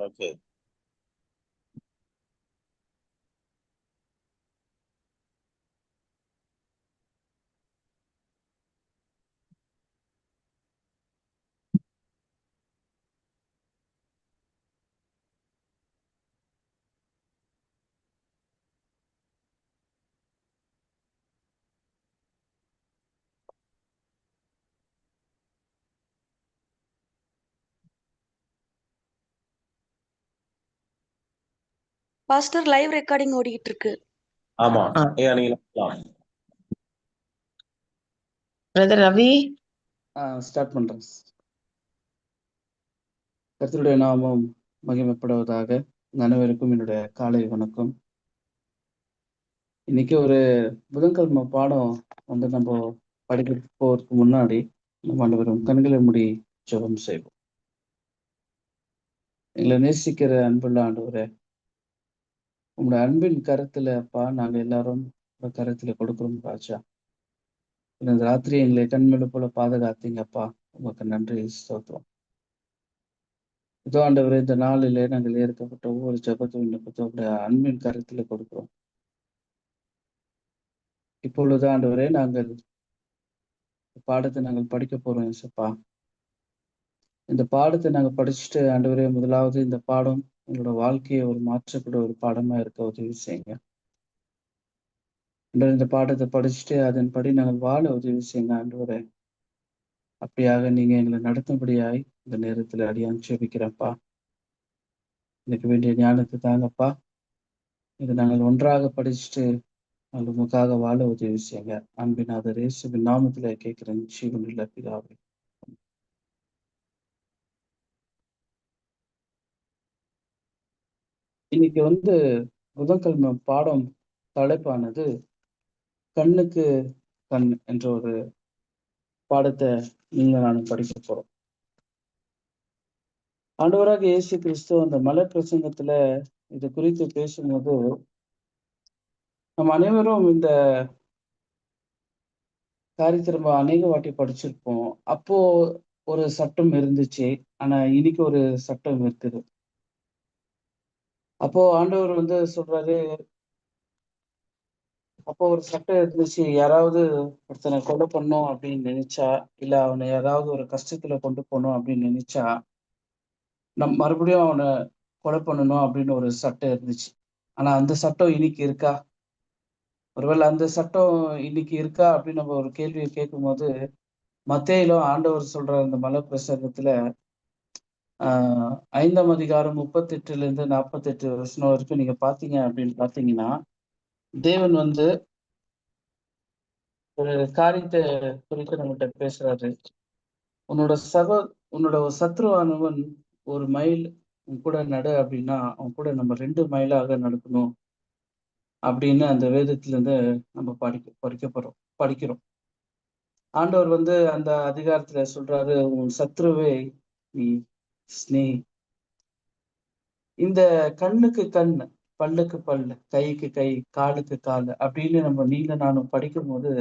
Okay. Pastor live recording ஓடிக்கிட்டு இருக்கு ஆமா. பிரதர் ரவி ஸ்டார்ட் பண்றேன். கர்த்தருடைய நாமம் மகிமைப்படுவதாக அனைவருக்கும் என்னுடைய காலை வணக்கம். இன்னைக்கு ஒரு புதன்கிழமை பாடம் வந்து நம்ம படிக்க போறதுக்கு முன்னாடி நம்ம அனைவரும் கண்களை மூடி ஜெபம் செய்வோம். எங்களை நேசிக்கிற அன்புள்ள ஆண்டவரே உங்களோட அன்பின் கருத்துல அப்பா நாங்க எல்லாரும் கருத்துல கொடுக்குறோம் ராஜா. இந்த ராத்திரி எங்களை கண்மேடு போல பாதுகாத்தீங்கப்பா உங்களுக்கு நன்றி ஸ்தோத்திரம். இதோ ஆண்டவர் இந்த நாளிலே நாங்கள் ஏற்கப்பட்ட ஒவ்வொரு ஜபத்தும் விண்ணப்பத்தும் உங்களுடைய அன்பின் கருத்துல கொடுக்கிறோம். இப்பொழுது ஆண்டவரே நாங்கள் பாடத்தை நாங்கள் படிக்க போறோம் சப்பா இந்த பாடத்தை நாங்க படிச்சுட்டு ஆண்டவரே முதலாவது இந்த பாடம் எங்களோட வாழ்க்கையை ஒரு மாற்றக்கூடிய ஒரு பாடமா இருக்க உதவி செய்யுங்க. இந்த பாடத்தை படிச்சுட்டு அதன்படி நாங்கள் வாழ உதவி செய்யுங்க ஆண்டவரே. அப்படியாக நீங்க எங்களை நடத்தும்படியாய் இந்த நேரத்துல அடியான் சேபிக்கிறப்பா எனக்கு வேண்டிய ஞானத்தை தாங்கப்பா. இது நாங்கள் ஒன்றாக படிச்சுட்டு நாங்கள் உமக்காக வாழ உதவி செய்யுங்க. அன்பினாதர் இயேசுவின் நாமத்துல கேட்கிறேன் ஜீவனில் பிதாவே. இன்னைக்கு வந்து புதன்கிழமை பாடம் தலைப்பானது கண்ணுக்கு கண் என்ற ஒரு பாடத்தை நீங்க நானும் படிக்க போறோம். ஆண்டவராக இயேசு கிறிஸ்து அந்த மலை பிரசங்கத்துல இது குறித்து பேசும்போது நம்ம அனைவரும் இந்த காரியத்தை நம்ம அநேக வாட்டி படிச்சிருப்போம். அப்போ ஒரு சட்டம் இருந்துச்சு. ஆனா இன்னைக்கு ஒரு சட்டம் இருக்குது. அப்போ ஆண்டவர் வந்து சொல்றாரு அப்போ ஒரு சட்டம் இருந்துச்சு யாராவது ஒருத்தனை கொலை பண்ணும் அப்படின்னு நினைச்சா இல்ல அவனை யாராவது ஒரு கஷ்டத்துல கொண்டு போகணும் அப்படின்னு நினைச்சா நம் மறுபடியும் அவனை கொலை பண்ணணும் அப்படின்னு ஒரு சட்டம் இருந்துச்சு. ஆனா அந்த சட்டம் இன்னைக்கு இருக்கா? ஒருவேளை அந்த சட்டம் இன்னைக்கு இருக்கா அப்படின்னு நம்ம ஒரு கேள்வியை கேட்கும்போது மத்தேயிலும் ஆண்டவர் சொல்ற அந்த மலை பிரசங்கத்துல ஐந்தாம் அதிகாரம் முப்பத்தெட்டுல இருந்து நாற்பத்தெட்டு வருஷம் வரைக்கும் நீங்க பாத்தீங்க அப்படின்னு பாத்தீங்கன்னா தேவன் வந்து ஒரு காரியத்தை குறித்து நம்மகிட்ட பேசுறாரு. உன்னோட சக உன்னோட சத்ருவானவன் ஒரு மைல் உன் கூட நட அப்படின்னா அவன் கூட நம்ம ரெண்டு மைலாக நடக்கணும் அப்படின்னு அந்த வேதத்துல இருந்து நம்ம படிக்க படிக்க படிக்கிறோம். ஆண்டவர் வந்து அந்த அதிகாரத்துல சொல்றாரு உன் சத்ருவை நீ ஸ்னே இந்த கண்ணுக்கு கண் பல்லுக்கு பல்லு கைக்கு கை காலுக்கு கால் அப்படின்னு நம்ம நீங்க நானும் படிக்கும்போது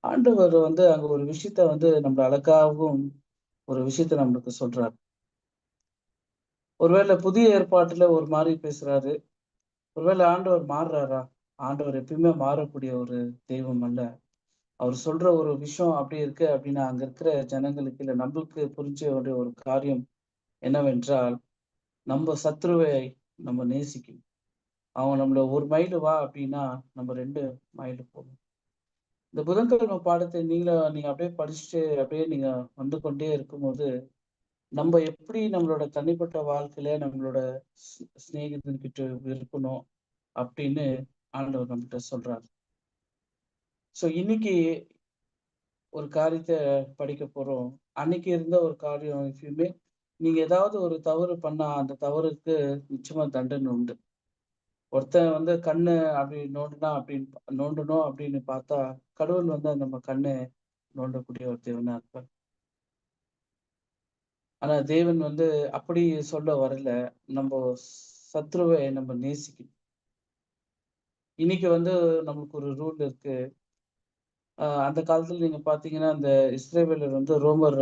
ஆண்டவர் வந்து அங்க ஒரு விஷயத்த வந்து நம்ம அழகாகவும் ஒரு விஷயத்த நம்மளுக்கு சொல்றாரு. ஒருவேளை புதிய ஏற்பாட்டுல ஒரு மாதிரி பேசுறாரு. ஒருவேளை ஆண்டவர் மாறுறாரா? ஆண்டவர் எப்பயுமே மாறக்கூடிய ஒரு தெய்வம் அல்ல. அவர் சொல்ற ஒரு விஷயம் அப்படி இருக்கு அப்படின்னா அங்க இருக்கிற ஜனங்களுக்கு இல்ல நம்மளுக்கு புரிஞ்ச ஒரு காரியம் என்னவென்றால் நம்ம சத்ருவை நம்ம நேசிக்கணும் அவன் நம்மள ஒரு மைல் வா அப்படின்னா நம்ம ரெண்டு மைல் போகணும் இந்த புதன்கிழமை பாடத்தை நீங்கள நீங்க அப்படியே படிச்சுட்டு அப்படியே நீங்க வந்து கொண்டே இருக்கும்போது நம்ம எப்படி நம்மளோட தனிப்பட்ட வாழ்க்கையில நம்மளோட சிநேகிதன்கிட்ட இருக்கணும் அப்படின்னு ஆண்டவர் நம்மகிட்ட சொல்றாரு. சோ இன்னைக்கு ஒரு காரியத்தை படிக்க போறோம். அன்னைக்கு இருந்த ஒரு காரியம் எப்பயுமே நீங்க ஏதாவது ஒரு தவறு பண்ணா அந்த தவறுக்கு நிச்சயமா தண்டனை உண்டு. ஒருத்தன் வந்து கண்ணு அப்படி நோண்டுனா அப்படின்னு நோண்டணும் அப்படின்னு பார்த்தா கடவுள் வந்து நம்ம கண்ணை நோண்டக்கூடிய ஒரு தேவனா இருப்பார். ஆனா தேவன் வந்து அப்படி சொல்ல வரல. நம்ம சத்ருவை நம்ம நேசிக்கணும். இன்னைக்கு வந்து நம்மளுக்கு ஒரு ரூல் இருக்கு. அந்த காலத்துல நீங்க பாத்தீங்கன்னா அந்த இஸ்ரேவேலர் வந்து ரோமர்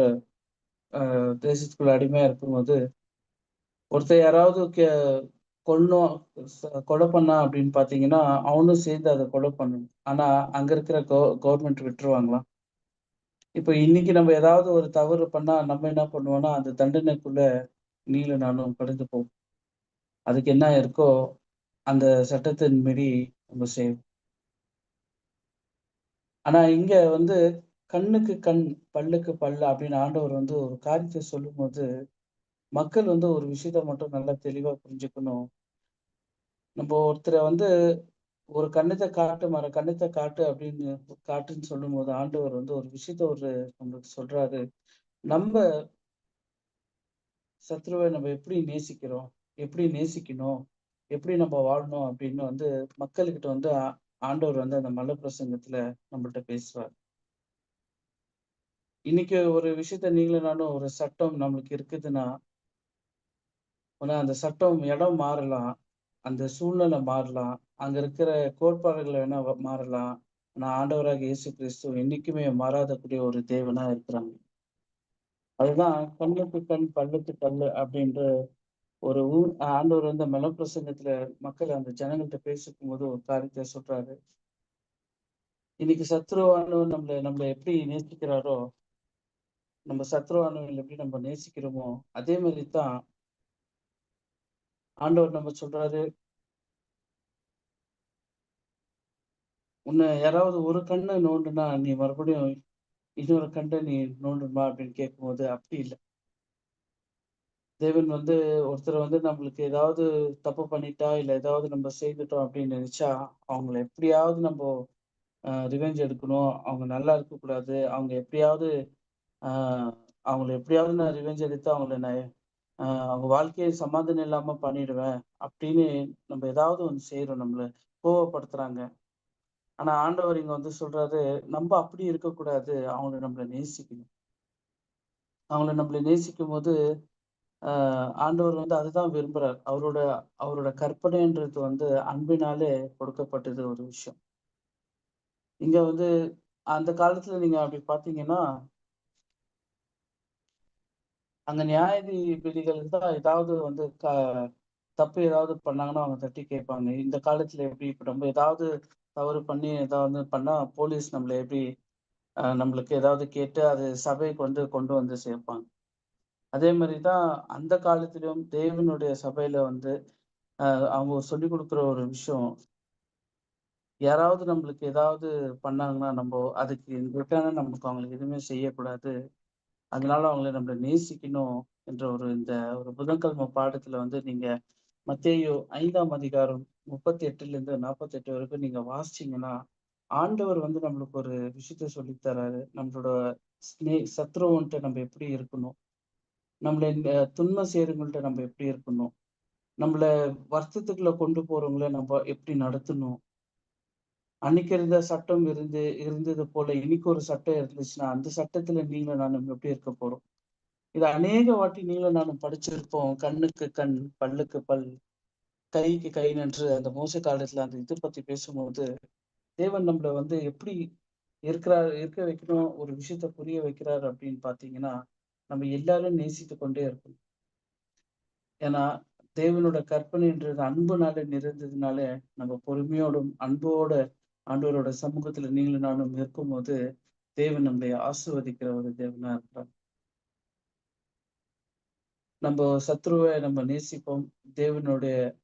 தேசத்துக்குள்ள அடிமையா இருக்கும்போது ஒருத்தர் யாராவது கே கொல்லணும் கொலை பண்ணான் அப்படின்னு பார்த்தீங்கன்னா, அவனும் சேர்ந்து அதை கொலை பண்ணணும். ஆனா, அங்க இருக்கிற கோ கவர்மெண்ட் விட்டுருவாங்களா? இப்போ இன்னைக்கு நம்ம ஏதாவது ஒரு தவறு பண்ணா, நம்ம என்ன பண்ணுவோம்னா, அந்த தண்டனைக்குள்ள நீல நானும் கடந்து போவோம். அதுக்கு என்ன இருக்கோ, அந்த சட்டத்தின் மீறி நம்ம செய்வோம். ஆனா, இங்க வந்து கண்ணுக்கு கண், பல்லுக்கு பல்லு அப்படின்னு ஆண்டவர் வந்து ஒரு காரியத்தை சொல்லும்போது, மக்கள் வந்து ஒரு விஷயத்த மட்டும் நல்லா தெளிவா புரிஞ்சுக்கணும். நம்ம ஒருத்தரை வந்து ஒரு கண்ணத்தை காட்டு, மர கண்ணத்தை காட்டு அப்படின்னு காட்டுன்னு சொல்லும்போது, ஆண்டவர் வந்து ஒரு விஷயத்த ஒரு நம்மளுக்கு சொல்றாரு. நம்ம சத்ருவை நம்ம எப்படி நேசிக்கிறோம்? எப்படி நேசிக்கணும்? எப்படி நம்ம வாழணும்? அப்படின்னு வந்து மக்கள்கிட்ட வந்து ஆ ஆண்டவர் வந்து அந்த மலை பிரசங்கத்துல நம்மள்ட்ட பேசுவார் இன்னைக்கு ஒரு விஷயத்த நீங்களும் நானும் ஒரு சட்டம் நம்மளுக்கு இருக்குதுன்னா, அந்த சட்டம் இடம் மாறலாம். அந்த சூழ்நிலை மாறலாம். அங்க இருக்கிற கோட்பாடுகள் வேணா மாறலாம். ஆனா ஆண்டவராக இயேசு கிறிஸ்து என்னைக்குமே மாறாதக்கூடிய ஒரு தேவனா இருக்கிறாங்க. அதுதான் கண்ணுக்கு கண், பல்லுக்கு பல்லு அப்படின்ற ஒரு ஊர் ஆண்டவர் வந்து மலை பிரசங்கத்துல மக்கள் அந்த ஜனங்கள்ட்ட பேசிக்கும்போது ஒரு காரியத்தை சொல்றாரு. இன்னைக்கு சத்ருவானவர் நம்மளை நம்மளை எப்படி நேசிக்கிறாரோ, நம்ம சத்ருவானவங்கள எப்படி நம்ம நேசிக்கிறோமோ, அதே மாதிரி தான் ஆண்டவர் நம்ம சொல்றாரு, உன்னை யாராவது ஒரு கண்ணை நோண்டுனா, நீ மறுபடியும் இன்னொரு கண்ண நீ நோண்டுமா அப்படின்னு கேட்கும்போது, அப்படி இல்ல. தேவன் வந்து ஒருத்தர் வந்து நம்மளுக்கு ஏதாவது தப்பு பண்ணிட்டா, இல்ல ஏதாவது நம்ம செய்துட்டோம் அப்படின்னு நினைச்சா அவங்கள எப்படியாவது நம்ம ரிவெஞ்ச் எடுக்கணும். அவங்க நல்லா இருக்கக்கூடாது. அவங்க எப்படியாவது அவங்கள எப்படியாவது நான் ரிவெஞ்ச் எடுத்து அவங்கள நான் அவங்க வாழ்க்கையை சமாதானம் இல்லாம பண்ணிடுவேன். அப்படின்னு நம்ம ஏதாவது ஒண்ணு செய்யறோம் நம்மள கோவப்படுத்துறாங்க. ஆனா ஆண்டவர் இங்க வந்து சொல்றாரு, நம்ம அப்படி இருக்கக்கூடாது. அவங்கள நம்மள நேசிக்கணும். அவங்கள நம்மள நேசிக்கும்போது, ஆஹ் ஆண்டவர் வந்து அதுதான் விரும்புறார். அவரோட அவரோட கற்பனைன்றது வந்து அன்பினாலே கொடுக்கப்பட்டது ஒரு விஷயம். இங்க வந்து அந்த காலத்துல நீங்க அப்படி பார்த்தீங்கன்னா, அங்க நியாயதிபதிகள் தான் ஏதாவது வந்து க தப்பு ஏதாவது பண்ணாங்கன்னா, அவங்க தட்டி கேட்பாங்க. இந்த காலத்துல எப்படி இப்ப நம்ம ஏதாவது தவறு பண்ணி ஏதாவது பண்ணா, போலீஸ் நம்மள எப்படி நம்மளுக்கு ஏதாவது கேட்டு அது சபைக்கு வந்து கொண்டு வந்து சேர்ப்பாங்க. அதே மாதிரி தான் அந்த காலத்திலும் தேவனுடைய சபையில வந்து அவங்க சொல்லிக் கொடுக்குற ஒரு விஷயம், யாராவது நம்மளுக்கு ஏதாவது பண்ணாங்கன்னா, நம்ம அதுக்கு இன் ரிட்டர்னா நமக்கு அவங்களுக்கு எதுவுமே செய்யக்கூடாது. அதனால அவங்கள நம்மளை நேசிக்கணும் என்ற ஒரு இந்த ஒரு புதன்கிழமை பாடத்துல வந்து நீங்க மத்தேயோ ஐந்தாம் அதிகாரம் 38லிருந்து 48 வரைக்கும் நீங்க வாசிச்சீங்கன்னா, ஆண்டவர் வந்து நம்மளுக்கு ஒரு விஷயத்த சொல்லி தராரு. நம்மளோட ஸ்னே சத்ருவன்ட்டு நம்ம எப்படி இருக்கணும்? நம்மளை இந்த துன்பம் நம்ம எப்படி இருக்கணும்? நம்மள வருத்தத்துக்குள்ள கொண்டு போறவங்கள நம்ம எப்படி நடத்தணும்? அன்னைக்கு இருந்த சட்டம் இருந்து இருந்தது போல இன்னைக்கு ஒரு சட்டம் இருந்துச்சுன்னா, அந்த சட்டத்துல நீங்களும் நானும் எப்படி இருக்க போறோம்? இது அநேக வாட்டி நீங்களும் நானும் படிச்சிருப்போம். கண்ணுக்கு கண், பல்லுக்கு பல், கைக்கு கை நன்று அந்த மோச காலத்துல அந்த இது பத்தி பேசும்போது, தேவன் நம்மள வந்து எப்படி இருக்கிறார் இருக்க வைக்கணும், ஒரு விஷயத்த புரிய வைக்கிறார் அப்படின்னு பார்த்தீங்கன்னா, நம்ம எல்லாரும் நேசித்து கொண்டே இருக்கணும். ஏன்னா, தேவனோட கற்பனைன்றது அன்புனால நிறைந்ததுனால, நம்ம பொறுமையோடும், அன்போட ஆண்டவரோட சமூகத்துல நீங்களும் நானும் இருக்கும்போது, தேவன் நம்மளை ஆசிர்வதிக்கிற ஒரு தேவனா இருக்கிறார். நம்ம சத்ருவ நம்ம நேசிப்போம். தேவனுடைய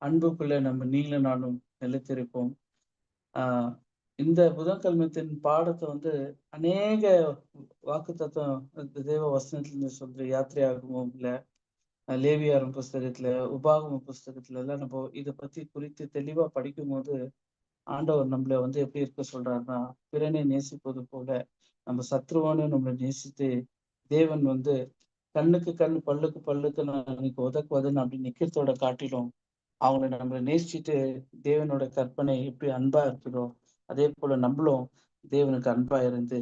அன்புக்குள்ள நம்ம நீங்களும் நானும் நிலைத்திருப்போம். ஆஹ் இந்த புதன்கிழமத்தின் பாடத்தை வந்து அநேக வாக்கு தத்துவம் தேவ வசனத்திலிருந்து சொல்ற ஆகும் இல்ல லேவியாரம் புஸ்தகத்துல, உபாகம புஸ்தகத்துல எல்லாம் நம்ம இதை பத்தி குறித்து தெளிவா படிக்கும் போது ஆண்டவர் நம்மளை வந்து எப்படி இருக்க சொல்றாருன்னா, பிறனை நேசிப்பது போல நம்ம சத்ருவானு நம்மளை நேசித்து, தேவன் வந்து கண்ணுக்கு கண், பல்லுக்கு பல்லுக்கு நான் இன்னைக்கு உதக்குவதுன்னு அப்படி நிக்கிறதோட காட்டிலும், அவங்கள நம்மளை நேசிச்சுட்டு தேவனோட கற்பனை எப்படி அன்பா இருக்கிறோம் அதே போல நம்மளும் தேவனுக்கு அன்பா இருந்து,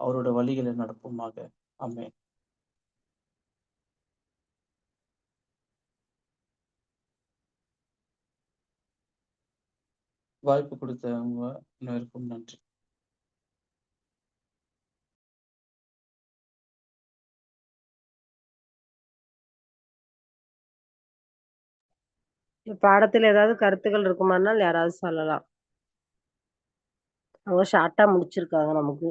அவரோட வழிகளை நடப்போமாக. ஆமென். வாய்ப்பு கொடுத்தவங்க அனைவருக்கும் நன்றி. பாடத்துல ஏதாவது கருத்துக்கள் இருக்குமானால் யாராவது சொல்லலாம். அவங்க ஷார்ட்டா முடிச்சிருக்காங்க நமக்கு.